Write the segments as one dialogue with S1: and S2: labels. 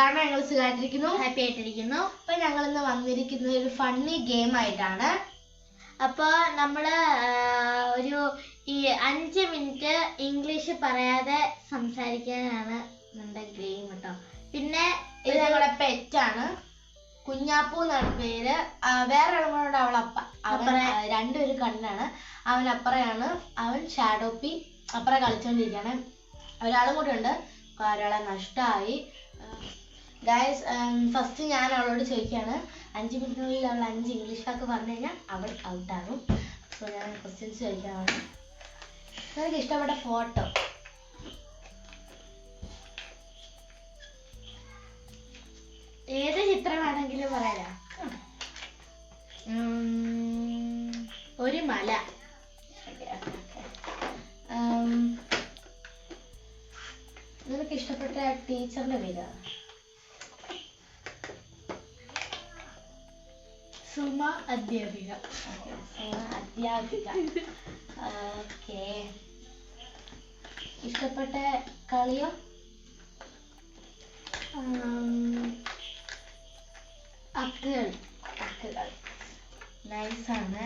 S1: സുഖാണ്? ഞങ്ങൾ സുഖമായിട്ടിരിക്കുന്നു
S2: ഹാപ്പി ആയിട്ടിരിക്കുന്നു.
S1: അപ്പൊ ഞങ്ങൾ ഇന്ന് വന്നിരിക്കുന്നത് ഒരു ഫണ്ണി ഗെയിം ആയിട്ടാണ്.
S2: അപ്പോൾ നമ്മൾ ഒരു ഈ അഞ്ച് മിനിറ്റ് ഇംഗ്ലീഷ് പറയാതെ സംസാരിക്കാനാണ് നമ്മുടെ ഗെയിം കേട്ടോ പിന്നെ
S1: ഇത് ഞങ്ങളുടെ പെറ്റാണ് കുഞ്ഞാപ്പു എന്നാണ് പേര്. ആ, വേറെ ഒരാളുണ്ട് അവൾ അപ്പ അവൻ
S2: അപ്പറേ.
S1: രണ്ടുപേരും കണ്ണാണ് അവൻ അപ്പറയാണ്. അവൻ ഷാഡോപ്പി അപ്പറ കളിച്ചോണ്ടിരിക്കുകയാണ് ഒരാളും കൂടെ ഉണ്ട്. ഒരാളെ നഷ്ടമായി ഗായസ് ഫസ്റ്റ് ഞാൻ അവളോട് ചോദിക്കുകയാണ്. അഞ്ച് മിനിറ്റിനുള്ളിൽ അവൾ അഞ്ച് ഇംഗ്ലീഷ് വാക്ക് പറഞ്ഞു കഴിഞ്ഞാൽ അവൾ ഔട്ടാകും സോ ഞാൻ ക്വസ്റ്റ്യൻസ് ചോദിക്കാനാണ്. നിനക്ക് ഇഷ്ടപ്പെട്ട ഫോട്ടോ
S2: ഏത് ചിത്രമാണെങ്കിലും പറയാം ഒരു മല.
S1: നിനക്ക് ഇഷ്ടപ്പെട്ട ടീച്ചറിന്റെ പേരാണ്
S2: സുമ അധ്യാപിക.
S1: അധ്യാപിക. ഓക്കെ. ഇഷ്ടപ്പെട്ട കളിയോ?
S2: അക്കുകൾ
S1: അക്കുകൾ നൈസാണ്.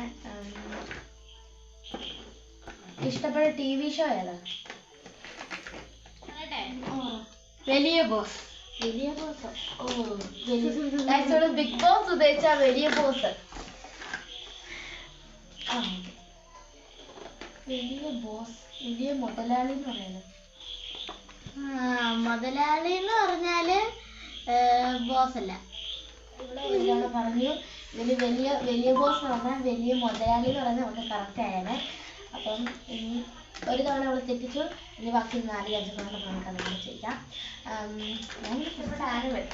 S1: ഇഷ്ടപ്പെട്ട ടി വി ഷോ ഏതാ?
S2: വലിയ ബോസ്.
S1: വലിയ ബോസ് ഓ വലിയ ബിഗ് ബോസ് ഉദ്ദേശിച്ച വലിയ ബോസ്. വലിയ ബോസ് വലിയ മുതലാളി എന്ന് പറയുന്നത്
S2: മുതലാളി എന്ന് പറഞ്ഞാൽ ബോസ് അല്ല
S1: പറഞ്ഞു വലിയ വലിയ ബോസ് എന്ന് പറഞ്ഞാൽ വലിയ മുതലാളി എന്ന് പറയുന്നത് നമുക്ക് കറക്റ്റ് ഇനി ഒരു തവണ അവൾ തെറ്റിച്ചു. ഇനി ബാക്കി നാല് അഞ്ച് തവണ നമുക്ക് അങ്ങനെ ചെയ്യാം. ഞാൻ ഇഷ്ടപ്പെട്ട ആനിമൽ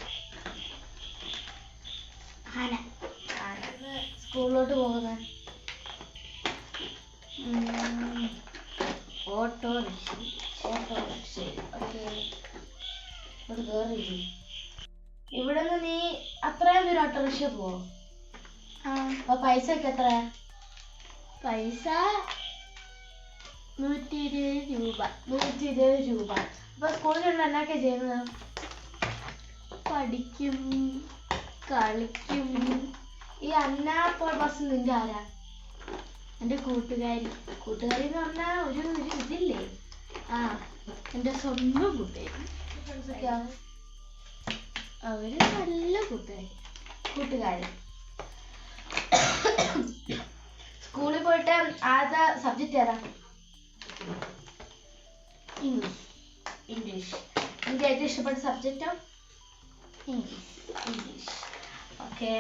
S2: ആന.
S1: ആന സ്കൂളിലോട്ട് പോകുന്നത്.
S2: Auto rickshaw
S1: auto rickshaw. Okay. ഒരു കയറിയില്ലേ ഇവിടെ നിന്ന് നീ അത്രയും ദൂരം ഓട്ടോറിക്ഷ പോവോ?
S2: ആ.
S1: അപ്പൊ പൈസ ഒക്കെ എത്രയാ?
S2: പൈസ നൂറ്റി ഇരുപത് രൂപ
S1: നൂറ്റി ഇരുപത് രൂപ. അപ്പൊ സ്കൂളിലുള്ള എന്നൊക്കെ ചെയ്യുന്നത്
S2: പഠിക്കും കളിക്കും.
S1: ഈ അന്നാപ്പോൾ ബസ് നിന്റെ ആരാ?
S2: എന്റെ കൂട്ടുകാരി.
S1: കൂട്ടുകാരി എന്ന് പറഞ്ഞാൽ ഒരു ഒരു ഇതില്ലേ?
S2: ആ എന്റെ സ്വന്തം കൂട്ടുകാരി. അവർ നല്ല കൂട്ടുകാരി.
S1: കൂട്ടുകാരി. സ്കൂളിൽ പോയിട്ട് ആദ്യത്തെ സബ്ജക്റ്റ് ഏതാ?
S2: ഇംഗ്ലീഷ്
S1: ഇംഗ്ലീഷ് എനിക്ക് ഏറ്റവും ഇഷ്ടപ്പെട്ട സബ്ജക്റ്റോ
S2: ഇംഗ്ലീഷ്
S1: ഇംഗ്ലീഷ് ഓക്കെ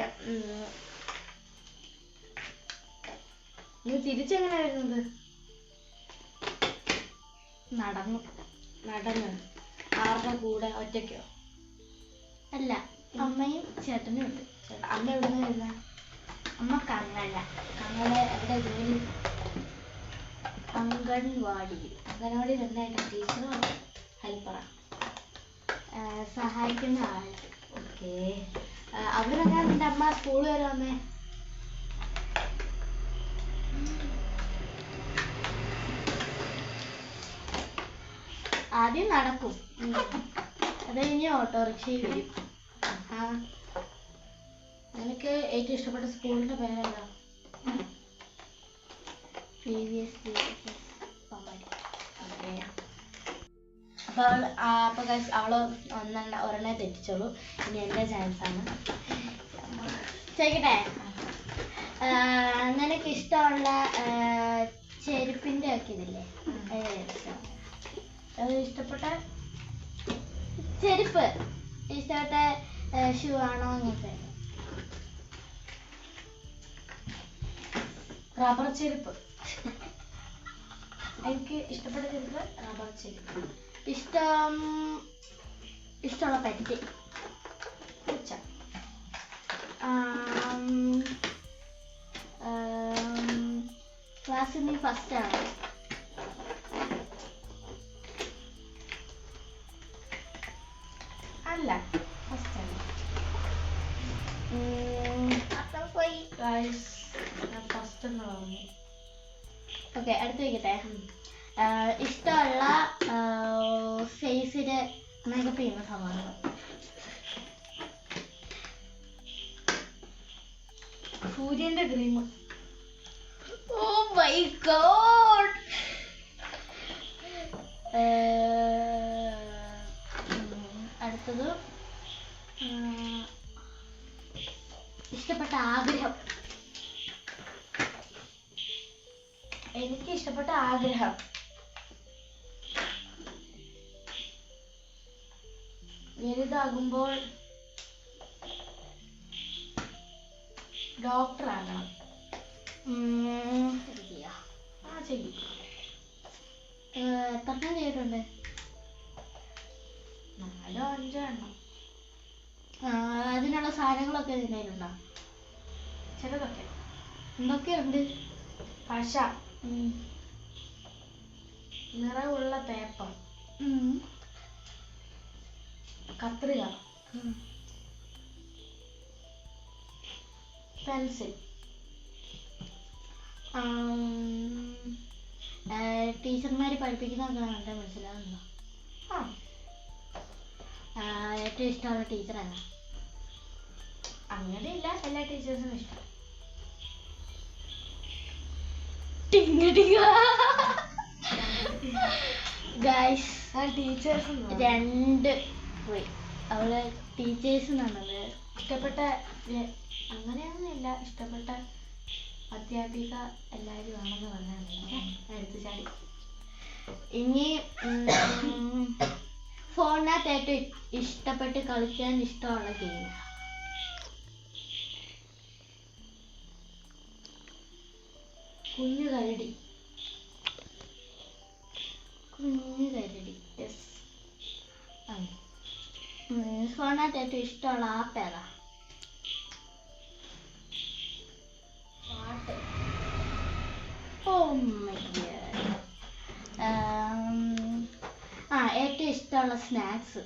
S1: നീ തിരിച്ചെങ്ങനെ വരുന്നത്?
S2: നടന്നു.
S1: നടന്ന്. ആരുടെ കൂടെ? ഒറ്റയ്ക്കോ?
S2: അല്ല അമ്മയും ചേട്ടനും ഉണ്ട്.
S1: അമ്മ എവിടെ നിന്ന് വരുന്ന?
S2: അമ്മ കങ്ങല.
S1: ഞങ്ങളെ എവിടെ? ജോലി
S2: അംഗൻവാടിയിൽ.
S1: അംഗൻവാടിയിൽ എന്തായിട്ട് ടീച്ചറോ
S2: ഹെൽപ്പറാണ് സഹായിക്കുന്ന ആൾ.
S1: ഓക്കെ. അവിടെങ്ങനെ നിന്റെ അമ്മ സ്കൂൾ വരെ വന്നേ?
S2: ആദ്യം നടക്കും. അത് കഴിഞ്ഞ് ഓട്ടോറിക്ഷയിൽ വരും.
S1: നിനക്ക് ഏറ്റവും ഇഷ്ടപ്പെട്ട സ്കൂളിന്റെ പേരേതാ
S2: പി വി എസ്
S1: അപ്പോൾ അവൾ ആ, അപ്പൊ guys അവൾ ഒന്നെണ്ണ ഒരെണ്ണേ തെറ്റിച്ചോളൂ. ഇനി എന്റെ ആണ്.
S2: ചോദിക്കട്ടെ? നിനക്ക് ഇഷ്ടമുള്ള ആ, ചെരുപ്പിന്റെ ഒക്കെ ഇതില്ലേ
S1: ഇഷ്ടപ്പെട്ട?
S2: ചെരുപ്പ്. ഇഷ്ടപ്പെട്ട ഷൂ ആണോ അങ്ങനത്തെ
S1: റബ്ബർ ചെരുപ്പ്. എനിക്ക് ഇഷ്ടപ്പെട്ട റബ്ബർ ചെരുപ്പ്
S2: ഇഷ്ടം ഇഷ്ടമുള്ള പറ്റി
S1: പൂച്ച.
S2: ക്ലാസ്സിൽ നീ ഫസ്റ്റ് ആണ്.
S1: അല്ല ഫസ്റ്റ് ആണ്.
S2: അപ്പം പോയി.
S1: ഫസ്റ്റ് എന്ന് പറഞ്ഞു.
S2: ഓക്കെ അടുത്ത് വയ്ക്കട്ടെ ഇഷ്ടമുള്ള ഫേസിൽ മേക്കപ്പ് ചെയ്യുന്ന സാധനങ്ങൾ.
S1: സൂര്യന്റെ ക്രീം
S2: ഓ മൈ ഗോഡ്. അടുത്തത് ഇഷ്ടപ്പെട്ട ആഗ്രഹം.
S1: എനിക്ക് ഇഷ്ടപ്പെട്ട ആഗ്രഹം. വലുതാകുമ്പോൾ ഡോക്ടർ ആകണം ആ ചെയ്യും.
S2: ഏർ, എത്ര എണ്ണം ചെയ്തിട്ടുണ്ട്?
S1: നാലോ അഞ്ചോ എണ്ണം.
S2: അതിനുള്ള സാധനങ്ങളൊക്കെ കയ്യിലുണ്ടോ
S1: ചിലതൊക്കെ
S2: എന്തൊക്കെയുണ്ട്?
S1: പശ.
S2: ഉം.
S1: നിറമുള്ള പേപ്പർ. കത്രിക. പെൻസിൽ.
S2: ടീച്ചർമാര് പഠിപ്പിക്കുന്നതൊക്കെ നല്ല മനസ്സിലാവുന്നുണ്ടോ
S1: ആ.
S2: ആ, ഏറ്റവും ഇഷ്ടമുള്ള ടീച്ചറാണ്
S1: അങ്ങനെയില്ല. എല്ലാ ടീച്ചേഴ്സിനും ഇഷ്ടം.
S2: ഗൈസ്
S1: ആ ടീച്ചേഴ്സ്
S2: രണ്ട് പോയി. അവൾ ടീച്ചേഴ്സ് എന്നുള്ളത്
S1: ഇഷ്ടപ്പെട്ട അങ്ങനെയൊന്നുമില്ല. ഇഷ്ടപ്പെട്ട അധ്യാപിക എല്ലാവരും ആണെന്ന് പറഞ്ഞാൽ അടുത്ത ചാടി.
S2: ഇനി ഫോണിനകത്ത് ഏറ്റവും ഇഷ്ടപ്പെട്ട് കളിക്കാൻ ഇഷ്ടമുള്ള ഗെയിം
S1: കുഞ്ഞു കരടി.
S2: കുഞ്ഞു കരടി.
S1: യെസ്
S2: ഫോണിനകത്ത് ഏറ്റവും ഇഷ്ടമുള്ള ആപ്പ് ഏതാ
S1: പാട്ട്.
S2: ഓ ആ ഏറ്റവും ഇഷ്ടമുള്ള സ്നാക്സ്.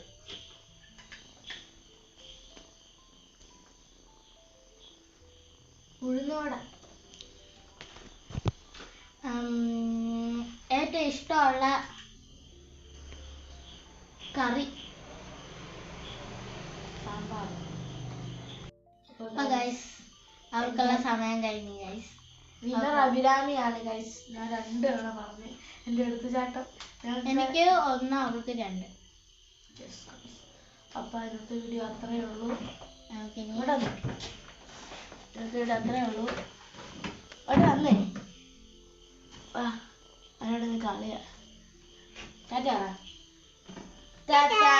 S1: ഉഴുന്നോട
S2: ഏറ്റവും ഇഷ്ടമുള്ള കറി ഗൈസ് അവർക്കുള്ള സമയം കഴിഞ്ഞു ഗൈസ്
S1: വിനർ അഭിരാമിയാണ് ഗൈസ് ഞാൻ രണ്ട് തവണ പറഞ്ഞു. എന്റെ അടുത്ത് ചാട്ടം
S2: എനിക്ക് ഒന്ന് അവർക്ക് രണ്ട്.
S1: അപ്പൊ ഇന്നത്തെ വീഡിയോ അത്രയേ ഉള്ളൂ. ഇവിടെ വന്നേ. ഇന്നത്തെ വീഡിയോ അത്രയേ ഉള്ളൂ ഇവിടെ വന്നേ വാ അതിനോട് നീ കളിയാ ടാറ്റാ
S2: ടാറ്റാ